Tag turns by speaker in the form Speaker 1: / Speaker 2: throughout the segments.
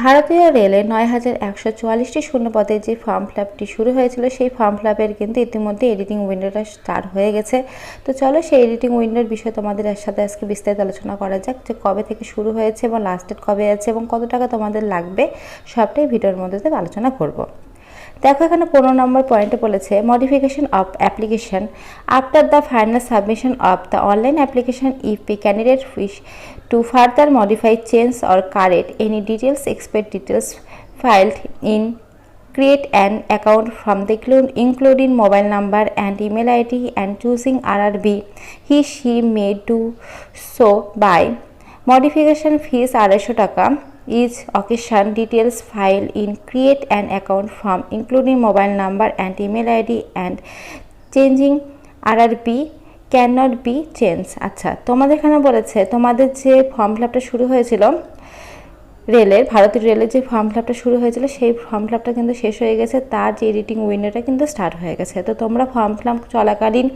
Speaker 1: ভারতীয় রেলে নয় হাজার একশো চুয়াল্লিশটি শূন্যপদে যে ফর্ম ফিলাপটি শুরু হয়েছিল, সেই ফর্ম ফিলাপের কিন্তু ইতিমধ্যে এডিটিং উইন্ডোটা স্টার্ট হয়ে গেছে। তো চলো সেই এডিটিং উইন্ডোর বিষয়ে তোমাদের সাথে আজকে বিস্তারিত আলোচনা করা যাক, যে কবে থেকে শুরু হয়েছে এবং লাস্ট ডেট কবে আছে এবং কত টাকা তোমাদের লাগবে, সবটাই ভিডিওর মধ্যে আলোচনা করব। দেখো এখানে পনেরো নম্বর পয়েন্টে বলেছে modification of application after the final submission of the online application if a candidate wish to further modify change or correct any details expect details filed in, create an account from the include- including mobile number and email id and choosing rrb he, she, may do so by. Modification fees, আড়াইশো টাকা। Each occasion details, file in, create an account from including mobile number and email id and changing rrb cannot be changed. আচ্ছা তোমাদের এখানে বলেছে, তোমাদের যে form fill শুরু হয়েছিল, রেলের ভারতীয় রেলের যে ফর্ম ফিলাপটা শুরু হয়েছিল, সেই ফর্ম ফিলাপটা কিন্তু শেষ হয়ে গেছে, তার যে এডিটিং উইন্ডোটা কিন্তু স্টার্ট হয়ে গেছে। তো তোমরা ফর্ম ফিলাপ চলাকালীন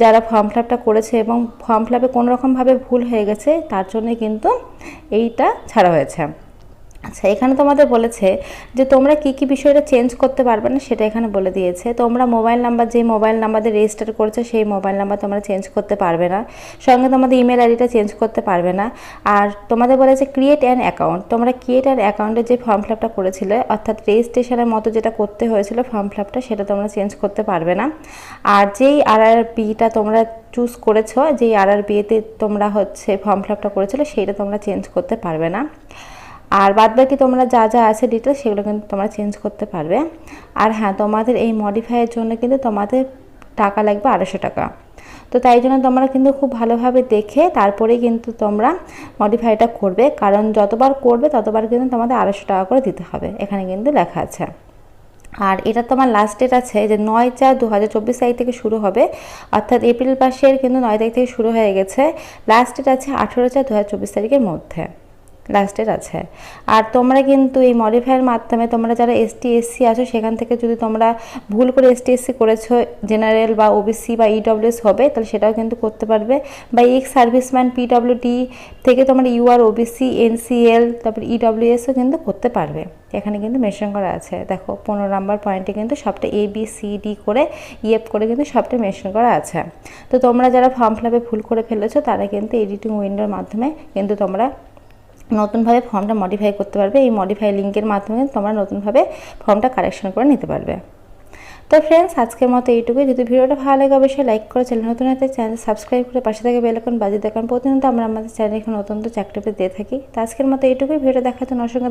Speaker 1: যারা ফর্ম ফিলাপটা করেছে এবং ফর্ম ফিলাপে কোনো রকমভাবে ভুল হয়ে গেছে, তার জন্যই কিন্তু এইটা ছাড়া হয়েছে। আচ্ছা এখানে তোমাদের বলেছে যে তোমরা কি কি বিষয়টা চেঞ্জ করতে পারবে না সেটা এখানে বলে দিয়েছে। তোমরা মোবাইল নাম্বার যে মোবাইল নাম্বার রেজিস্টার করেছ সেই মোবাইল নাম্বার তোমরা চেঞ্জ করতে পারবে না। সঙ্গে তোমাদের ইমেল আইডিটা চেঞ্জ করতে পারবে না। আর তোমাদের বলেছে ক্রিয়েট অ্যান অ্যাকাউন্ট তোমরা ক্রিয়েট অ্যান অ্যাকাউন্টে যে ফর্ম ফিলাপটা করেছিলে, অর্থাৎ রেজিস্ট্রেশনের মতো যেটা করতে হয়েছিল ফর্ম ফিলাপটা সেটা তোমরা চেঞ্জ করতে পারবে না। আর যেই আর আর বিটা তোমরা চুজ করেছ, যেই আর আর বিয়েতে তোমরা হচ্ছে ফর্ম ফিলাপটা করেছিলে, সেইটা তোমরা চেঞ্জ করতে পারবে না। আর বাদ বাকি তোমরা যা যা আছে ডিটেলস সেগুলো কিন্তু তোমরা চেঞ্জ করতে পারবে। আর হ্যাঁ তোমাদের এই মডিফাইয়ের জন্য কিন্তু তোমাদের টাকা লাগবে আড়াইশো টাকা। তো তাই জন্য তোমরা কিন্তু খুব ভালোভাবে দেখে তারপরে কিন্তু তোমরা মডিফাইটা করবে। কারণ যতবার করবে ততবার কিন্তু তোমাদের আড়াইশো টাকা করে দিতে হবে। এখানে কিন্তু লেখা আছে। আর এটা তোমার লাস্ট ডেট আছে, যে নয় চার দু হাজার চব্বিশ তারিখ থেকে শুরু হবে। অর্থাৎ এপ্রিল মাসের কিন্তু নয় তারিখ থেকে শুরু হয়ে গেছে। লাস্ট ডেট আছে আঠেরো চার দু হাজার চব্বিশ তারিখের মধ্যে। লাস্টের আছে। আর তোমরা কিন্তু এই মডিফাইয়ের মাধ্যমে তোমরা যারা এসটি এসসি আছো, সেখান থেকে যদি তোমরা ভুল করে এসটি এসসি করেছ জেনারেল বা ওবিসি বা ইডব্লিউএস হবে, তাহলে সেটাও কিন্তু করতে পারবে। বা এক্স সার্ভিসম্যান পিডব্লিউডি থেকে তোমরা ইউআর ওবিসি এনসিএল তারপর ইডব্লিউএসও কিন্তু করতে পারবে। এখানে কিন্তু মেনশন করা আছে। দেখো, পনেরো নাম্বার পয়েন্টে কিন্তু সবটা এ বি সি ডি করে ইএফ করে কিন্তু সবটা মেনশন করা আছে। তো তোমরা যারা ফর্ম ফিলাপে ভুল করে ফেলেছো, তারা কিন্তু এডিটিং উইন্ডোর মাধ্যমে কিন্তু তোমরা নতুনভাবে ফর্মটা মডিফাই করতে পারবে। এই মডিফাই লিঙ্কের মাধ্যমে তোমরা নতুনভাবে ফর্মটা কারেকশন করে নিতে পারবে। তো ফ্রেন্ডস আজকের মতো এইটুকুই। যদি ভিডিওটা ভালো লাগে, অবশ্যই লাইক করে। চ্যানেল নতুন হাতে চ্যানেল সাবস্ক্রাইব করে পাশে থাকে বেলাকন বাজিয়ে দেখান প্রতিনিয়ত আমরা আমাদের চ্যানেল এখন নতুন চাকরি দিয়ে থাকি। তো আজকের মতো এইটুকুই। ভিডিও দেখার জন্য অসংখ্য